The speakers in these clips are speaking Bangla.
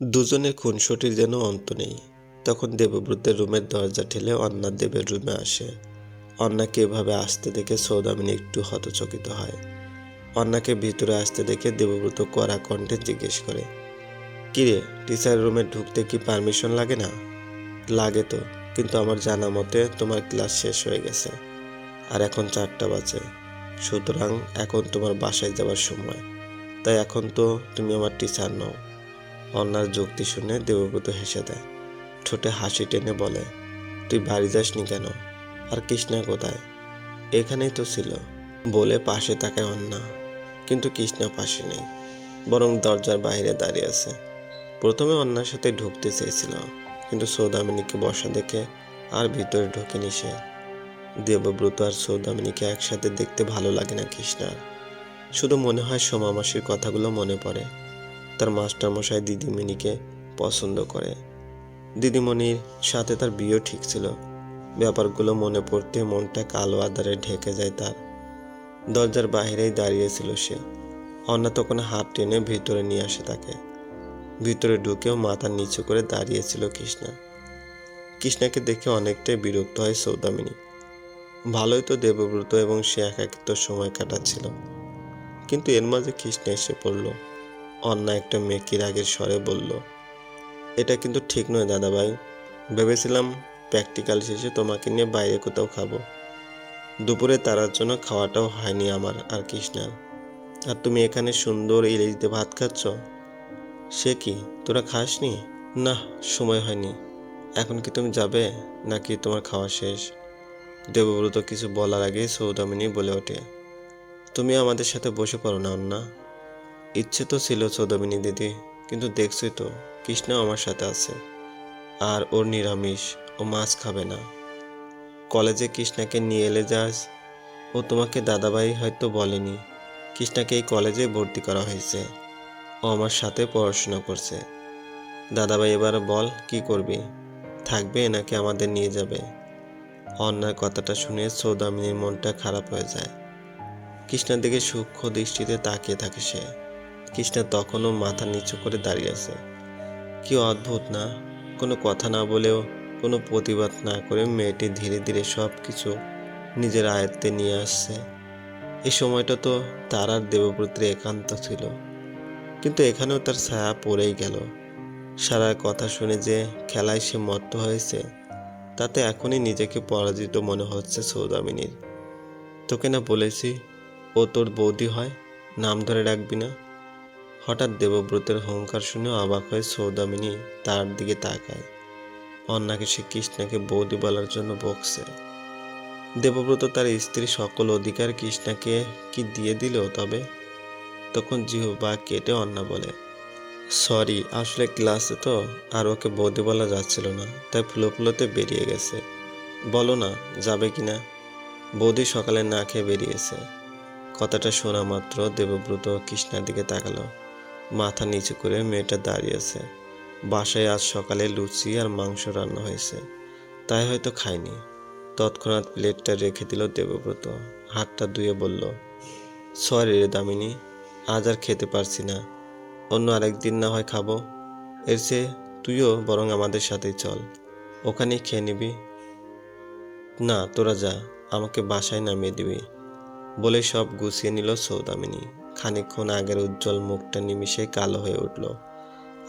দুজনের খুনসুটির যেন অন্ত নেই। তখন দেবব্রতের রুমের দরজা ঠেলে অন্না দেবের রুমে আসে। অন্নাকে এভাবে আসতে দেখে সৌদামিনী একটু হতচকিত হয়। অন্নাকে ভিতরে আসতে দেখে দেবব্রত কড়া কণ্ঠে জিজ্ঞেস করে কিরে টিচার রুমে ঢুকতে কি পারমিশন লাগে না? লাগে তো, কিন্তু আমার জানা মতে তোমার ক্লাস শেষ হয়ে গেছে, আর এখন চারটা বাজে। সুতরাং এখন তোমার বাসায় যাওয়ার সময়। তাই এখন তো তুমি আমার টিচার নও। অন্যার যুক্তি শুনে দেবব্রত হেসে দেয়। ঠোঁটে হাসি টেনে বলে, তুই বাড়ি যাসনি কেন? আর কৃষ্ণা কোথায়? এখানেই তো ছিল। বলে পাশে তাকায় অন্না কিন্তু কৃষ্ণা পাশে নেই, বরং দরজার বাইরে দাঁড়িয়ে আছে। প্রথমে অন্যার সাথে ঢুকতে চেয়েছিল, কিন্তু সৌদামিনীকে বসা দেখে আর ভিতরে ঢোকেনি সে। দেবব্রত আর সৌদামিনীকে একসাথে দেখতে ভালো লাগে না কৃষ্ণার। শুধু মনে হয় সোমা মাসির কথাগুলো মনে পড়ে। তার মাস্টারমশাই দিদিমণিকে পছন্দ করে। দিদিমণির সাথে তার বিয়েও ঠিক ছিল। ব্যাপারগুলো মনে পড়তে মনটা কালো আধারে ঢেকে যায় তার। দরজার বাইরেই দাঁড়িয়েছিল সে। অন্য তখন হাত টেনে ভিতরে নিয়ে আসে তাকে। ভিতরে ঢুকেও মাথা নিচু করে দাঁড়িয়েছিল কৃষ্ণা। কৃষ্ণাকে দেখে অনেকটাই বিরক্ত হয় সৌদামিনী। ভালোই তো দেবব্রত এবং সে একাকিত্ব সময় কাটাচ্ছিল। কিন্তু এর মাঝে কৃষ্ণা এসে পড়ল। অন্য একটা মেকির আগের স্বরে বলল, এটা কিন্তু ঠিক নয় দাদাভাই। ভেবেছিলাম প্র্যাকটিক্যাল শেষে তোমাকে নিয়ে বাইরে কোথাও খাব। দুপুরে তারার জন্য খাওয়াটাও হয়নি আমার, আর কৃষ্ণার আর তুমি এখানে সুন্দর ইলিশ দিয়ে ভাত খাচ্ছ? সে কি, তোরা খাসনি? না সময় হয়নি। এখন কি তুমি যাবে, নাকি তোমার খাওয়া শেষ? দেবব্রত কিছু বলার আগে সৌদামিনী বলে ওঠে, তুমি আমাদের সাথে বসে পড়ো না, অন্না। ইচ্ছে তো ছিল সৌদামিনী দিদি কিন্তু দেখছোই তো কৃষ্ণ আমার সাথে আছে। আর ওর নিরামিষ, ও মাছ খাবে না। কলেজে কৃষ্ণাকে নিয়ে এলে যাস, ও তোমাকে দাদাভাই হয়তো বলেনি। কৃষ্ণাকে এই কলেজে ভর্তি করা হয়েছে। ও আমার সাথে পড়াশোনা করছে। দাদাভাই এবার বল, কি করবি? থাকবে নাকি আমাদের নিয়ে যাবে? অন্যার কথাটা শুনে সৌদামিনীর মনটা খারাপ হয়ে যায়। কৃষ্ণার দিকে সূক্ষ্ম দৃষ্টিতে তাকিয়ে থাকে সে। কৃষ্ণা তখনও মাথা নিচু করে দাঁড়িয়ে আছে। কি অদ্ভুত না? কোনো কথা না বলেও কোনো প্রতিবাদ না করে মেয়েটি ধীরে ধীরে সব কিছু নিজের আয়ত্তে নিয়ে আসছে। এই সময়টা তো তার আর দেবপুত্রের একান্ত ছিল। কিন্তু এখানেও তার ছায়া পড়েই গেল। সারা কথা শুনে যে খেলায় সে মত্ত হয়েছে, তাতে এখনই নিজেকে পরাজিত মনে হচ্ছে সৌদামিনীর। তোকে না বলেছি ও তোর বৌদি হয়? নাম ধরে রাখবি না? হঠাৎ দেবব্রতের হংকার শুনে অবাক হয়ে সৌদামিনী তার দিকে তাকায়। অন্যাকে সে কৃষ্ণাকে বৌদি বলার জন্য বকছে। দেবব্রত তার স্ত্রী সকল অধিকার কৃষ্ণাকে কি দিয়ে দিল তবে? তখন জিহবা কেটে অন্না বলে, সরি, আসলে ক্লাসে তো আর ওকে বৌদি বলা যাচ্ছিল না, তাই ফুলো ফুলোতে বেরিয়ে গেছে। বলো না, যাবে কি না? বৌদি সকালে না খেয়ে বেরিয়েছে। কথাটা শোনা মাত্র দেবব্রত কৃষ্ণার দিকে তাকালো। মাথা নিচু করে মেয়েটা দাঁড়িয়ে আছে। বাসায় আজ সকালে লুচি আর মাংস রান্না হয়েছে। তাই হয়তো খায়নি। তৎক্ষণাৎ প্লেটটা রেখে দিল দেবব্রত। হাতটা ধুয়ে বলল, সরি রে দামিনী, আজ আর খেতে পারছি না। অন্য আরেকদিন না হয় খাব। এর চেয়ে তুইও বরং আমাদের সাথেই চল। ওখানেই খেয়ে নিবি। না, তোরা যা। আমাকে বাসায় নামিয়ে দিবি। বলে সব গুছিয়ে নিল সৌদামিনী। খানিকক্ষণ আগের উজ্জ্বল মুখটা নিমিষে কালো হয়ে উঠল।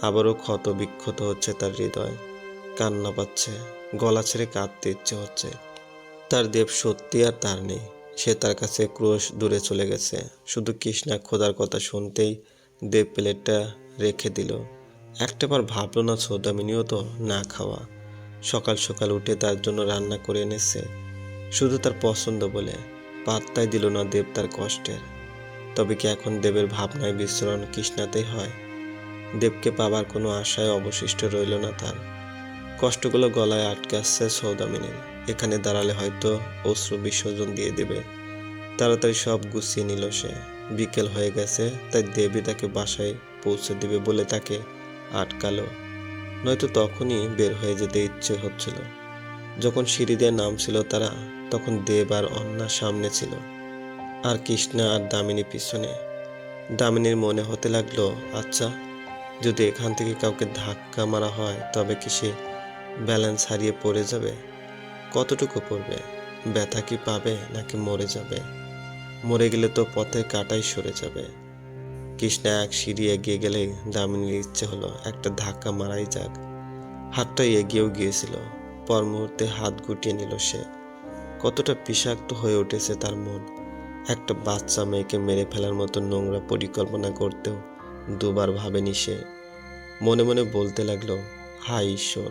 আবারও ক্ষত বিক্ষত হচ্ছে তার হৃদয়। কান্না পাচ্ছে, গলা ছেড়ে কাঁদতে ইচ্ছে হচ্ছে। তার দেব সত্যি আর তার নেই। সে তার কাছে ক্রোশ দূরে চলে গেছে। শুধু কৃষ্ণা খোদার কথা শুনতেই দেব প্লেটটা রেখে দিল। একটাবার ভাবলো না সৌদামিনীও তো না খাওয়া। সকাল সকাল উঠে তার জন্য রান্না করে এনেছে। শুধু তার পছন্দ বলে পাত্তাই দিল না দেব তার কষ্টের। তবে কি এখন দেবের ভাবনায় বিচরণ কৃষ্ণাতেই হয়? দেবকে পাবার কোনো আশায় অবশিষ্ট রইল না তার। কষ্টগুলো গলায় আটকে আসছে সৌদামিনীর এখানে দাঁড়ালে হয়তো অশ্রু বিসর্জন দিয়ে দেবে। তাড়াতাড়ি সব গুছিয়ে নিল সে। বিকেল হয়ে গেছে, তাই দেবী তাকে বাসায় পৌঁছে দিবে বলে তাকে আটকালো। নয়তো তখনই বের হয়ে যেতে ইচ্ছে হচ্ছিল। যখন সিঁড়ি দিয়ে নামছিল তারা, তখন দেব আর অন্যার সামনে ছিল। আর কৃষ্ণা আর দামিনী পিছনে। দামিনীর মনে হতে লাগল আচ্ছা যদি এখান থেকে কাউকে ধাক্কা মারা হয়, তবে কি সে ব্যালেন্স হারিয়ে পড়ে যাবে? কতটুকু পড়বে? ব্যথা কি পাবে নাকি মরে যাবে? মরে গেলে তো পথে কাটাই সরে যাবে। কৃষ্ণা এক সিঁড়ি এগিয়ে গেলে দামিনীর ইচ্ছে হলো একটা ধাক্কা মারাই যাক। হাতটা এগিয়েও গিয়েছিল। পর মুহূর্তে হাত গুটিয়ে নিল সে। কতটা বিষাক্ত হয়ে উঠেছে তার মন। একটা বাচ্চা মেয়েকে মেরে ফেলার মতো নোংরা পরিকল্পনা করতেও দুবার ভাবেনি সে। মনে মনে বলতে লাগল, হায় ঈশ্বর,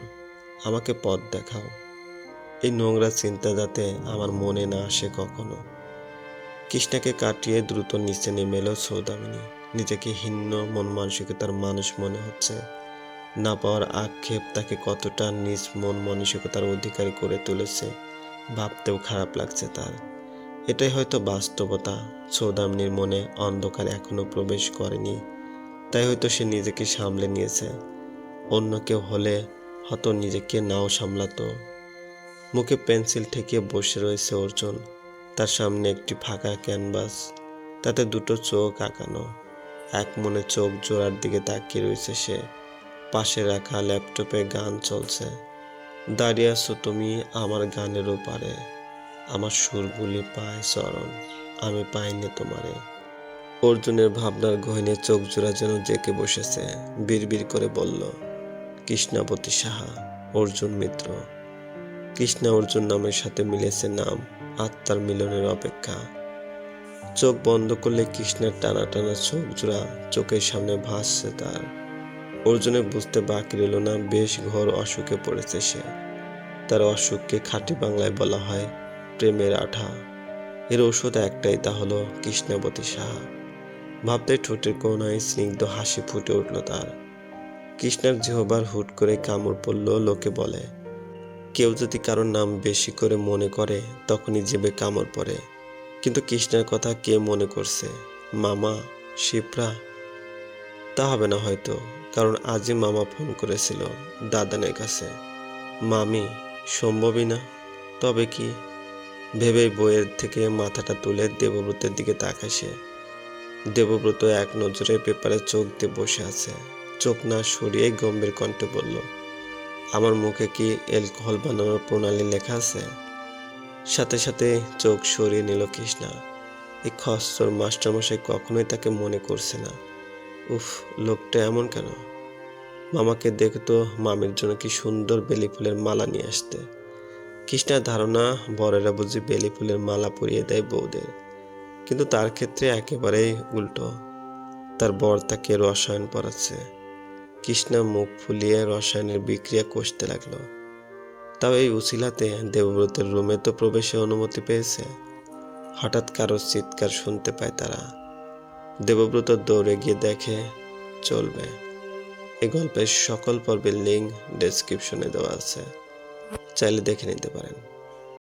আমাকে পথ দেখাও। এই নোংরা চিন্তা যাতে আমার মনে না আসে কখনো। কৃষ্ণাকে কাটিয়ে দ্রুত নিচে নেমে এলো সৌদামিনী। নিজেকে হিন্ন মন মানসিকতার মানুষ মনে হচ্ছে। না পাওয়ার আক্ষেপ তাকে কতটা নিজ মন মানসিকতার অধিকারী করে তুলেছে, ভাবতেও খারাপ লাগছে তার। এটাই হয়তো বাস্তবতা। সৌদামিনীর মনে অন্ধকার এখনও প্রবেশ করেনি। তাই হয়তো সে নিজেকে সামলে নিয়েছে। অন্য কেউ হলে হয়তো নিজেকে নাও সামলাতো। মুখে পেন্সিল ঠেকিয়ে বসে রয়েছে অর্জুন। তার সামনে একটি ফাঁকা ক্যানভাস। তাতে দুটো চোখ আঁকানো। এক মনে চোখ জোড়ার দিকে তাকিয়ে রয়েছে সে। পাশে রাখা ল্যাপটপে গান চলছে। দাঁড়িয়ে আছো তুমি আমার গানের ওপারে। আমার সুরগুলি পায় চরণ, আমি পাইনি তোমারে। অর্জুনের ভাবনার গহিনে চোখ জোড়া যেন জেকে বসেছে, বিড়বিড় করে বলল কৃষ্ণাপতি সাহা, অর্জুন মিত্র। কৃষ্ণা অর্জুন নামের সাথে মিলেছে নাম, আত্মার মিলনের অপেক্ষা। চোখ বন্ধ করলে কৃষ্ণের টানা টানা চোখ জোড়া চোখের সামনে ভাসছে তার। অর্জুনে বুঝতে বাকি রইল না, বেশ ঘর অসুখে পড়েছে সে। তার অসুখকে খাঁটি বাংলায় বলা হয় প্রেমের আঠা। এর ওষুধ একটাই তা হলো কৃষ্ণাবতী সাহা। ভাবতে ঠোঁটের কোনায় স্নিগ্ধ হাসি ফুটে উঠল তার। কৃষ্ণার জিহবার হুট করে কামড় পড়ল, লোকে বলে, কেউ যদি কারোর নাম বেশি করে মনে করে, তখনই জেবে কামড় পড়ে। কিন্তু কৃষ্ণের কথা কে মনে করছে? মামা? শিপ্রা? তা হবে না হয়তো, কারণ আজই মামা ফোন করেছিল দাদানের কাছে। মামি, সম্ভবই না। তবে কি? ভেবে বইয়ের থেকে মাথাটা তুলে দেবব্রতের দিকে তাকায় সে দেবব্রত এক নজরে পেপারে চোখ দিয়ে বসে আছে। চোখ না সরিয়ে গম্ভীর কণ্ঠে বলল, আমার মুখে কি অ্যালকোহল বানানোর প্রণালী লেখা আছে? সাথে সাথে চোখ সরিয়ে নিল কৃষ্ণা। এই খস্তর মাস্টারমশাই কখনোই তাকে মনে করছে না। উফ, লোকটা এমন কেন? মামাকে দেখতো মামির জন্য কি সুন্দর বেলি ফুলের মালা নিয়ে আসতে। কৃষ্ণার ধারণা, বরেরা বুঝি বেলি ফুলের মালা পরিয়ে দেয় বউদের। কিন্তু তার ক্ষেত্রে একেবারেই উল্টো। তার বর তাকে রসায়ন পড়াচ্ছে। কৃষ্ণা মুখ ফুলিয়ে রসায়নের বিক্রিয়া কষতে লাগল। তাও এই উসিলাতে দেবব্রতের রুমে তো প্রবেশের অনুমতি পেয়েছে। হঠাৎ কারও চিৎকার শুনতে পায় তারা। দেবব্রত দৌড়ে গিয়ে দেখে, চলবে। এই গল্পের সকল পর্বের লিঙ্ক ডেসক্রিপশনে দেওয়া আছে। চাইলে দেখে নিতে পারেন।